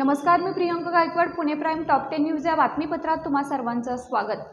नमस्कार मी Priyanka Gaikwad Pune prime top ten news या बातमीपत्रात तुम्हा सर्वांचं स्वागत.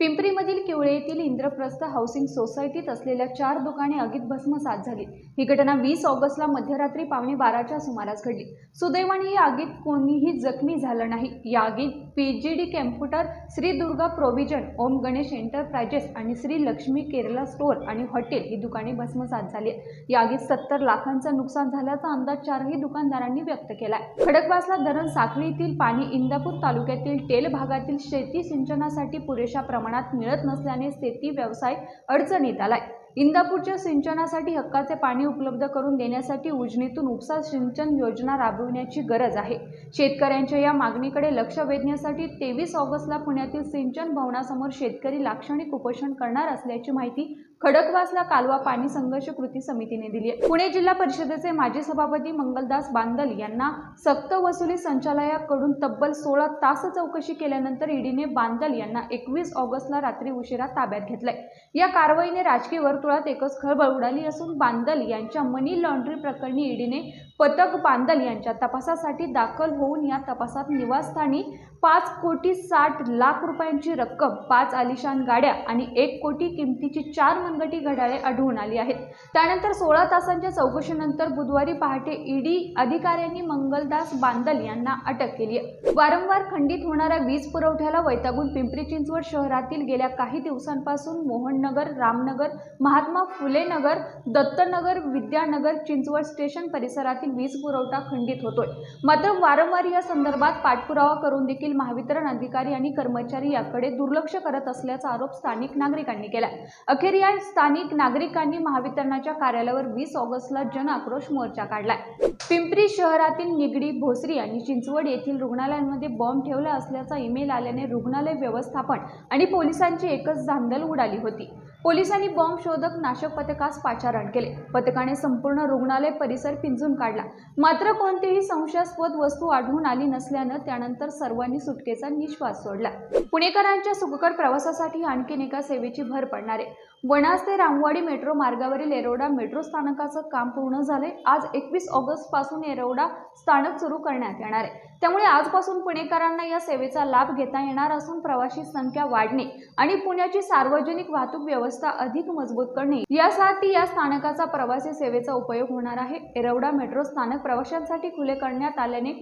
पिंपरीमधील किवळे येथील इंद्रप्रस्थ हाऊसिंग सोसायटीत असलेल्या चार दुकाने आगीत भस्मसात झाली. ही घटना वीस ऑगस्टला मध्यरात्री पावणे बाराच्या सुमारास घडली. सुदैवाने या आगीत कोणीही जखमी झालं नाही. या आगीत PGD computer Shri Durga provision Om Ganesh enterprises आणि श्री लक्ष्मी केरला स्टोअर आणि हॉटेल ही दुकाने भस्मसात झाली. या आगीत सत्तर लाखांचं नुकसान झाल्याचा अंदाज चारही दुकानदारांनी व्यक्त केलाय. खडकवासला धरण साखळी येथील पाणी इंदापूर तालुक्यातील टेल भागातील शेती सिंचनासाठी पुरेशा प्रमाणात मिळत नसल्याने शेती व्यवसाय अडचणीत आलाय. इंदापूरच्या सिंचनासाठी हक्काचे पाणी उपलब्ध करून देण्यासाठी उजनीतून उपसा सिंचन योजना राबविण्याची गरज आहे. शेतकऱ्यांच्या या मागणीकडे लक्ष वेधण्यासाठी तेवीस ऑगस्टला पुण्यातील सिंचन भवनासमोर शेतकरी लाक्षणिक उपोषण करणार असल्याची माहिती खडकवासला कालवा पाणी संघर्ष कृती समितीने दिली आहे. पुणे जिल्हा परिषदेचे माजी सभापती मंगलदास बांदल यांना सक्त वसुली संचालयाकडून तब्बल सोळा तास चौकशी केल्यानंतर ईडीने बांदल यांना एकवीस ऑगस्टला रात्री उशिरा ताब्यात घेतलंय. या कारवाईने राजकीय वर्तुळात एकच खळबळ उडाली असून बांदल यांच्या मनी लॉन्ड्री प्रकरणी ईडीने पथक बांदल यांच्या तपासासाठी दाखल होऊन या तपासात निवासस्थानी पाच कोटी साठ लाख रुपयांची रक्कम पाच आलिशान गाड्या आणि एक कोटी किमतीची चार मनगटी घड्याळे आढळून आली आहेत. त्यानंतर सोळा तासांच्या चौकशीनंतर बुधवारी पहाटे ईडी अधिकाऱ्यांनी मंगलदास बांदल यांना अटक केली आहे. वारंवार खंडित होणाऱ्या वीज पुरवठ्याला वैतागून पिंपरी चिंचवड शहरातील गेल्या काही दिवसांपासून मोहननगर रामनगर महात्मा फुले नगर दत्तनगर विद्यानगर चिंचवड स्टेशन परिसरातील वीज पुरवठा खंडित होतोय. मात्र वारंवार या संदर्भात पाठपुरावा करून देखील महावितरण अधिकारी आणि कर्मचारी याकडे दुर्लक्ष करत असल्याचा आरोप स्थानिक नागरिकांनी केला अखेर या स्थानिक नागरिकांनी महावितरणाच्या कार्यालयावर वीस ऑगस्टला जन आक्रोश मोर्चा काढलाय. पिंपरी शहरातील निगडी भोसरी आणि चिंचवड येथील रुग्णालयांमध्ये बॉम्ब ठेवला असल्याचा ईमेल आल्याने रुग्णालय व्यवस्थापन आणि पोलिसांची एकच धांदल उडाली होती. पोलिसांनी बॉम्ब शोधक नाशक पथकास पाचारण केले. पथकाने संपूर्ण रुग्णालय परिसर पिंजून काढला. मात्र कोणतीही संशयास्पद वस्तू आढळून आली नसल्यानं त्यानंतर सर्वांनी सुटकेचा निश्वास सोडला. पुणेकरांच्या सुखकर प्रवासासाठी आणखीन एका सेवेची भर पडणार आहे. वनाज ते रामवाडी मेट्रो मार्गावरील येरवडा मेट्रो स्थानकाचं काम पूर्ण झाले आज एकवीस ऑगस्टपासून येरवडा स्थानक सुरू करण्यात येणार आहे. त्यामुळे आजपासून पुणेकरांना या सेवेचा लाभ घेता येणार असून प्रवाशी संख्या वाढणे आणि पुण्याची सार्वजनिक वाहतूक व्यवस्था अधिक मजबूत करणे यासाठी या स्थानकाचा प्रवासी सेवेचा उपयोग होणार आहे. येरवडा मेट्रो स्थानक प्रवाशांसाठी खुले करण्यात आल्याने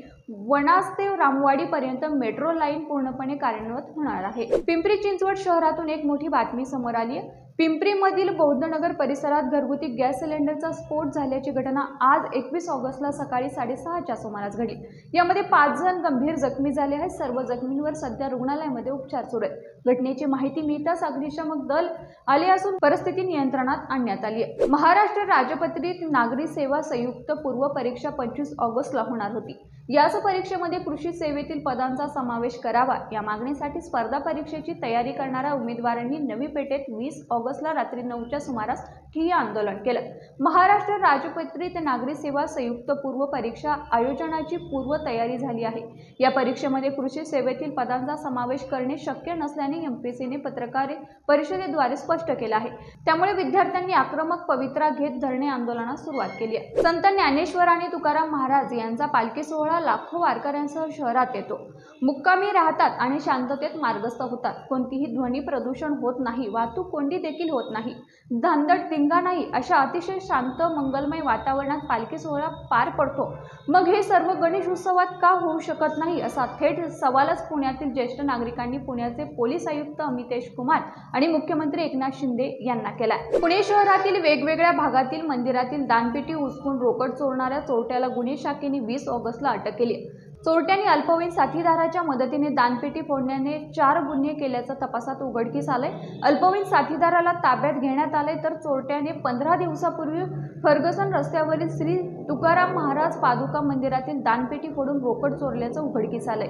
वनाज ते रामवाडी पर्यंत मेट्रो लाईन पूर्णपणे कार्यान्वित होणार आहे. पिंपरी चिंचवड शहरातून एक मोठी बातमी समोर आली आहे. पिंपरीमधील बौद्धनगर परिसरात घरगुती गॅस सिलेंडरचा स्फोट झाल्याची घटना आज एकवीस ऑगस्टला सकाळी साडेसहाच्या सुमारास घडली. यामध्ये पाच जण गंभीर जखमी झाले आहेत. सर्व जखमींवर सध्या रुग्णालयामध्ये उपचार सुरू आहेत. घटनेची माहिती मिळताच अग्निशामक दल आले असून परिस्थिती नियंत्रणात आणण्यात आली आहे. महाराष्ट्र राजपत्रित नागरी सेवा संयुक्त पूर्व परीक्षा पंचवीस ऑगस्टला होणार होती. याच परीक्षेमध्ये कृषी सेवेतील पदांचा समावेश करावा. या मागणीसाठी स्पर्धा परीक्षेची तयारी करणाऱ्या उमेदवारांनी नवी पेठेत वीस ऑगस्टला रात्री नऊच्या सुमारास ठिय्या आंदोलन केलं. महाराष्ट्र राजपत्रित नागरी सेवा संयुक्त पूर्व परीक्षा आयोजनाची पूर्व तयारी झाली आहे. या परीक्षेमध्ये कृषी सेवेतील पदांचा समावेश करणे शक्य नसल्याने एमपीसीने पत्रकार परिषदेद्वारे स्पष्ट केलं आहे. त्यामुळे विद्यार्थ्यांनी आक्रमक पवित्रा घेत धरणे आंदोलनास सुरुवात केली आहे. संत ज्ञानेश्वर आणि तुकाराम महाराज यांचा पालखी सोहळा लाखो वारकऱ्यांसह शहरात येतो. मुक्कामी राहतात आणि शांततेत मार्गस्थ होतात. कोणतीही ध्वनी प्रदूषण होत नाही वाहतूक कोंडी देखील होत नाही. धांदट दिंगा नाही अशा अतिशय शांत मंगलमय वातावरणात पालखी सोहळा पार पडतो. मग हे सर्व गणेश उत्सवात का होऊ शकत नाही असा थेट सवालच पुण्यातील ज्येष्ठ नागरिकांनी पुण्याचे पोलीस आयुक्त अमितेश कुमार आणि मुख्यमंत्री एकनाथ शिंदे यांना केला पुणे शहरातील वेगवेगळ्या भागातील मंदिरातील दानपेटी उचकून रोकड चोरणाऱ्या चोरट्याला गुन्हे शाखेने वीस ऑगस्टला अटक केली. चोरट्यांनी अल्पवयीन साथीदाराच्या मदतीने दानपेटी फोडण्याने चार गुन्हे केल्याचं तपासात उघडकीस आलंय. अल्पवयीन साथीदाराला ताब्यात घेण्यात आले तर चोरट्याने पंधरा दिवसापूर्वी फर्गसन रस्त्यावरील श्री तुकाराम महाराज पादुका मंदिरातील दानपेटी फोडून रोकड चोरल्याचं उघडकीस आलंय.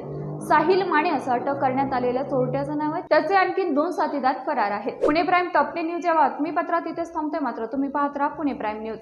साहिल माने असं अटक करण्यात आलेल्या चोरट्याचं नाव आहे. त्याचे आणखी दोन साथीदार फरार आहेत. पुणे प्राईम टॉप न्यूज या बातमीपत्रात इथेच थांबते मात्र तुम्ही पाहत राहा पुणे प्राईम न्यूज.